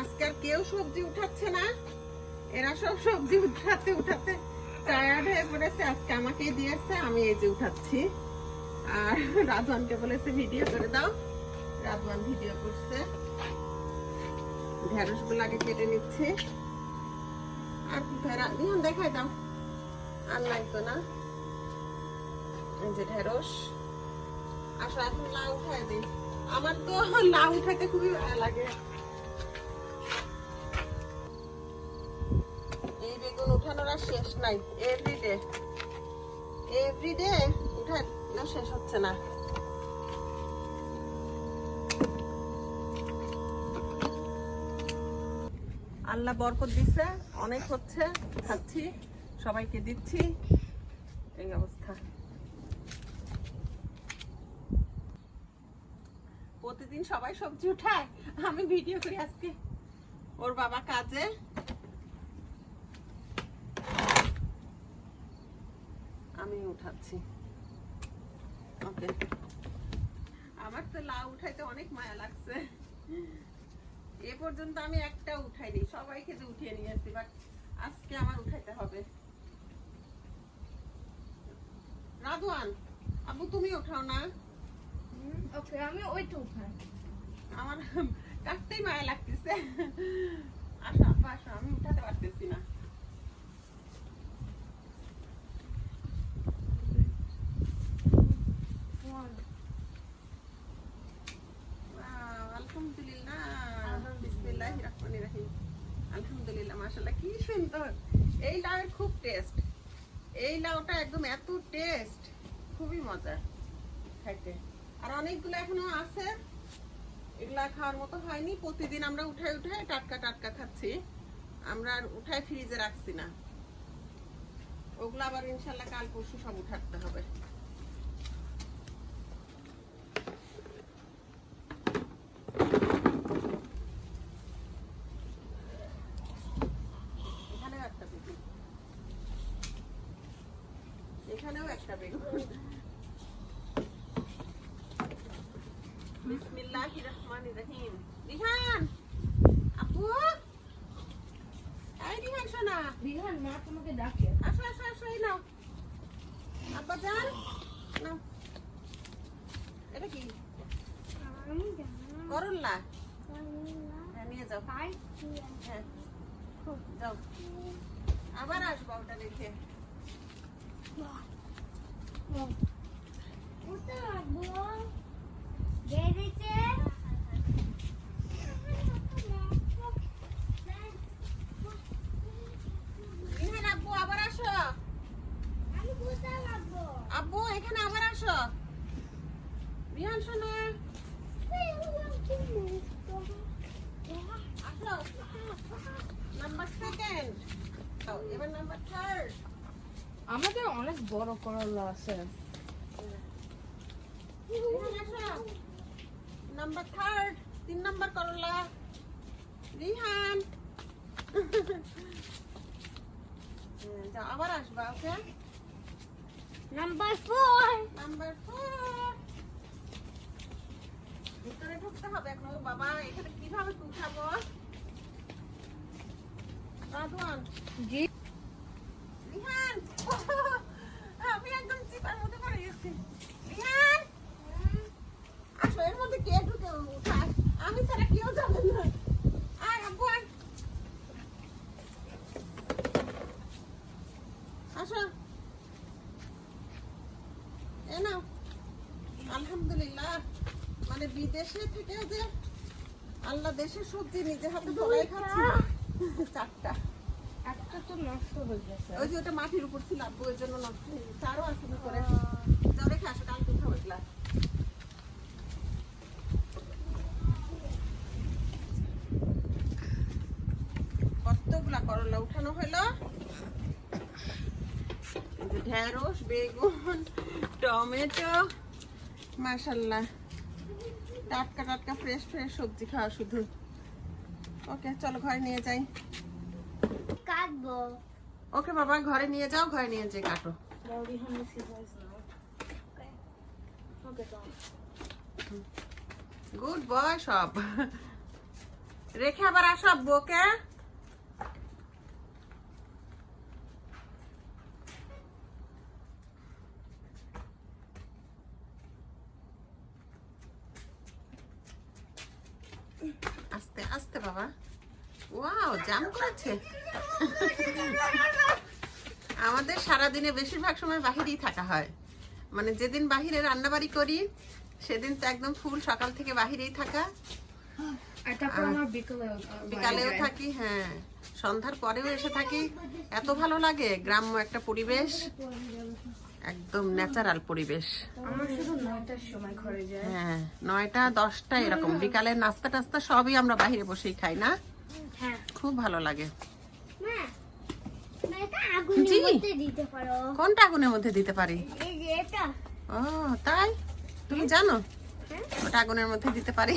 আজকে আর কেউ সবজি উঠাচ্ছে না। এরা সব সবজি উঠাতে উঠাতে টায়ার্ড হয়ে পড়েছে। আজকে আমাকে দিয়েছে, আমি এই যে উঠাচ্ছি। আর বলেছে, ভিডিও করে দাও। ভিডিও করছে। গুলো আগে কেটে নিচ্ছে। আর দেখাই দাও। আর লাগতো না। এই যে ঢেঁড়স। আসো, এখন লাউ উঠাই দিই। আমার তো লাউ উঠাইতে খুবই ভালো লাগে। উঠানোর শেষ নাই। এভরিডে এভরিডে উঠাই শেষ হচ্ছে না। আল্লাহ বরকত দিছে, অনেক হচ্ছে, খাচ্ছি, সবাইকে দিচ্ছি। এই অবস্থা। প্রতিদিন সবাই সবজি উঠায়, আমি ভিডিও করি আজকে। ওর বাবা কাজে। আমি উঠাচ্ছি। ওকে আমার তো লাউ উঠাইতে অনেক মায়া লাগছে। এ পর্যন্ত আমি একটা উঠাইনি সবাইকে যে উঠিয়ে নিয়ে আসছি বাট আজকে আমার উঠাইতে হবে। রাদওয়ান আবু তুমি উঠাও না? ওকে আমি ওইটা উঠাই। আমার কাটতেই মায়া লাগতেছে। আসো আপা আসো আমি উঠাতে পারতেছি না Wow, আলহামদুলিল্লাহ বিসমিল্লাহির রহমানির রহিম আলহামদুলিল্লাহ কি সুন্দর এই লাউয়ের খুব টেস্ট এই লাউটা একদম এত টেস্ট খুবই মজা খাইতে আর অনেকগুলো এখনও আছে, এগুলা খাওয়ার মতো হয়নি। প্রতিদিন আমরা উঠাই উঠাই টাটকা টাটকা খাচ্ছি। আমরা আর উঠাই ফ্রিজে রাখছি না। ওগুলো আবার ইনশাল্লাহ কাল পরশু সব উঠাতে হবে এখানেও একটা বেগুন এখানেও একটা বেগুন। বিসমিল্লাহির রহমানির রহিম। রিহান আপু। এই রিহান সোনা রিহান মা তোমাকে ডাকে। আসো আসো আসো এই নাও। আব্বা যান। নাও। এটা কি? করল্লা হ্যাঁ নিয়ে যাও। হ্যাঁ যাও। আবার আসব ওটা দেখে। আব্বু এখানে আবার আসো। রিহান শোনো। আসো। নাম্বার সেকেন্ড এবার নাম্বার থার্ড আমাদের অনেক বড় করলা আছে। নাম্বার থার্ড তিন নাম্বার করলা। রিহান। হ্যাঁ, আবার আসবা okay? Number four number four ভিতরে ঢুকতে হবে এখন। বাবা এখানে কীভাবে উঠাবো রাধওয়ান জি রিহান আমি একদম চিপার মধ্যে পড়ে গেছি রিহান আসো এর মধ্যে কে ঢুকে উঠায় আমি ছাড়া কেউ যাবে না আয় আব্বু আয় আসো নাও আলহামদুলিল্লাহ। মানে বিদেশে থেকেও যে আল্লাহ দেশের সবজি নিজে হাতে তোলাই খাচ্ছি। চারটা। একটা তো নষ্ট হয়ে গেছে। ওই যে ওটা মাটির উপর ছিল আব্বু ওই জন্য নষ্ট হয়ে গেছে। আরও আছে ভিতরে যাও রেখে আসো কালকে উঠাবো এগুলা কতগুলা করলা উঠানো হলো? ঢেঁড়স বেগুন টমেটো মাশাল্লাহ টাটকা টাটকা ফ্রেশ ফ্রেশ সবজি খাওয়া শুধু। ওকে চলো ঘরে নিয়ে যাই। কাটবো। ওকে বাবা ঘরে নিয়ে যাও ঘরে নিয়ে যেয়ে কাটো। গুড বয় সব। রেখে আবার আসো আব্বু বাবা। ওয়াও জাম করেছে। আমাদের সারাদিনে বেশিরভাগ সময় বাহিরেই থাকা হয়। মানে যেদিন বাহিরে রান্নাবাড়ি করি সেদিন তো একদম ফুল সকাল থেকে বাহিরেই থাকা। বিকালেও থাকি হ্যাঁ। সন্ধ্যার পরেও এসে থাকি। এত ভালো লাগে গ্রাম্য একটা পরিবেশ। একদম ন্যাচারাল পরিবেশ। আমার শুধু নয়টার সময় ঘরে যায়। হ্যাঁ নয়টা দশটা এরকম। বিকালের নাস্তা টাস্তা সবই আমরা বাইরে বসেই খাই না? হ্যাঁ। খুব ভালো লাগে। জি। মধ্যে দিতে পারো। কোনটা আগুনের মধ্যে দিতে পারি? এই যে এটা। ও তাই? তুমি জানো? হ্যাঁ। ওটা আগুনের মধ্যে দিতে পারি।